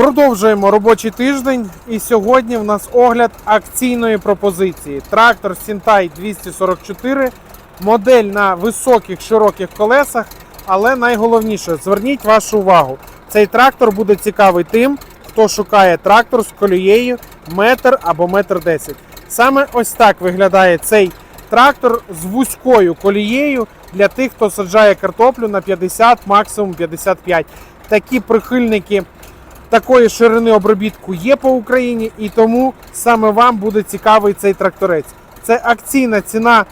Продовжуємо робочий тиждень, і сьогодні в нас огляд акційної пропозиції. Трактор Сінтай 244, модель на високих широких колесах, але найголовніше, зверніть вашу увагу. Цей трактор буде цікавий тим, хто шукає трактор з колією метр або метр десять. Саме ось так виглядає цей трактор з вузькою колією для тих, хто саджає картоплю на 50, максимум 55. Такі прихильники такої ширини обробітку є по Україні, і тому саме вам буде цікавий цей тракторець. Це акційна ціна,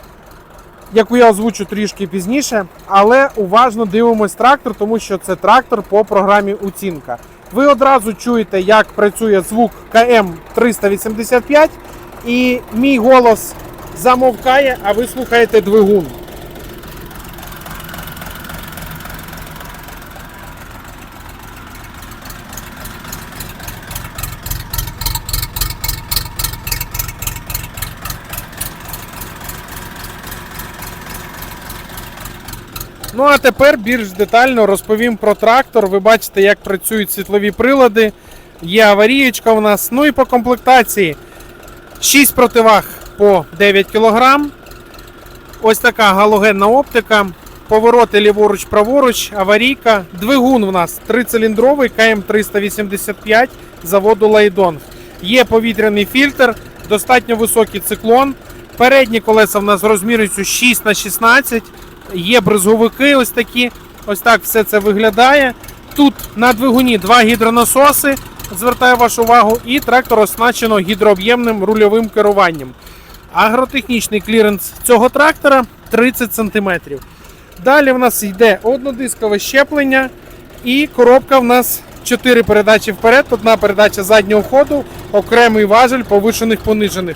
яку я озвучу трішки пізніше, але уважно дивимось трактор, тому що це трактор по програмі оцінка. Ви одразу чуєте, як працює звук КМ 385, і мій голос замовкає, а ви слухаєте двигун. Ну а тепер більш детально розповім про трактор. Ви бачите, як працюють світлові прилади. Є аварієчка у нас. Ну і по комплектації 6 противаг по 9 кг. Ось така галогенна оптика. Повороти ліворуч, праворуч, аварійка. Двигун у нас трициліндровий КМ385 заводу Лайдон. Є повітряний фільтр, достатньо високий циклон. Передні колеса в нас розмірюються 6 на 16 Є бризговики ось такі. Ось так все це виглядає. Тут на двигуні два гідронасоси, звертаю вашу увагу, і трактор оснащено гідрооб'ємним рульовим керуванням. Агротехнічний кліренс цього трактора 30 см. Далі в нас йде однодискове щеплення і коробка в нас 4 передачі вперед, одна передача заднього ходу, окремий важель повишених понижених.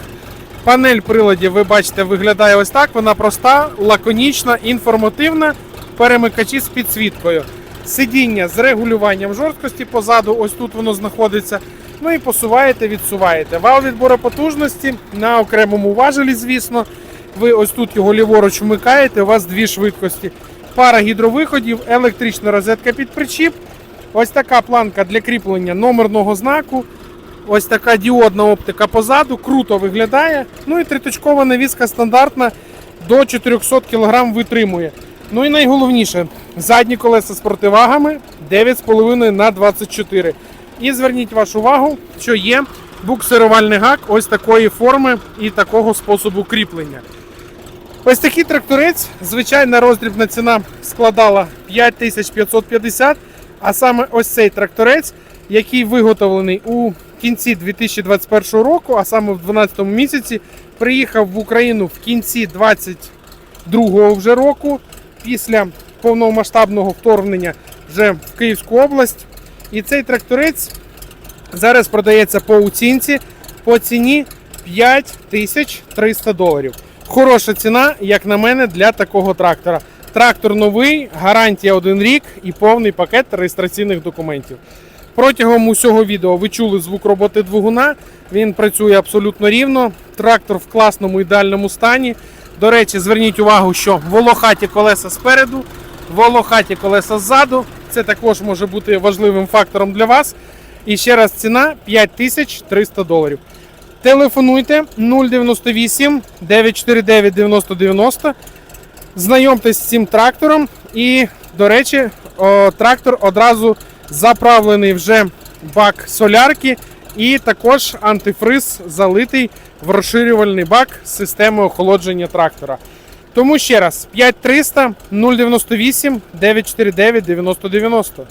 Панель приладів, ви бачите, виглядає ось так. Вона проста, лаконічна, інформативна, перемикачі з підсвіткою. Сидіння з регулюванням жорсткості позаду, ось тут воно знаходиться. Ну і посуваєте, відсуваєте. Вал відбору потужності на окремому важелі, звісно. Ви ось тут його ліворуч вмикаєте, у вас дві швидкості. Пара гідровиходів, електрична розетка під причіп. Ось така планка для кріплення номерного знаку. Ось така діодна оптика позаду, круто виглядає. Ну і триточкова навіска стандартна до 400 кг витримує. Ну і найголовніше, задні колеса з противагами 9,5 на 24. І зверніть вашу увагу, що є буксирувальний гак ось такої форми і такого способу кріплення. Ось такий тракторець, звичайна роздрібна ціна складала 5550, а саме ось цей тракторець, який виготовлений у кінці 2021 року, а саме в 12 місяці, приїхав в Україну в кінці 22 вже року, після повномасштабного вторгнення вже в Київську область. І цей тракторець зараз продається по оцінці по ціні 5300 доларів. Хороша ціна, як на мене, для такого трактора. Трактор новий, гарантія 1 рік і повний пакет реєстраційних документів. Протягом усього відео ви чули звук роботи двигуна. Він працює абсолютно рівно. Трактор в класному ідеальному стані. До речі, зверніть увагу, що волохаті колеса спереду, волохаті колеса ззаду. Це також може бути важливим фактором для вас. І ще раз ціна 5300 доларів. Телефонуйте 098 949 9090. Знайомтесь з цим трактором. І, до речі, трактор одразу заправлений вже бак солярки, і також антифриз залитий в розширювальний бак системи охолодження трактора. Тому ще раз 5300 098 949 9090.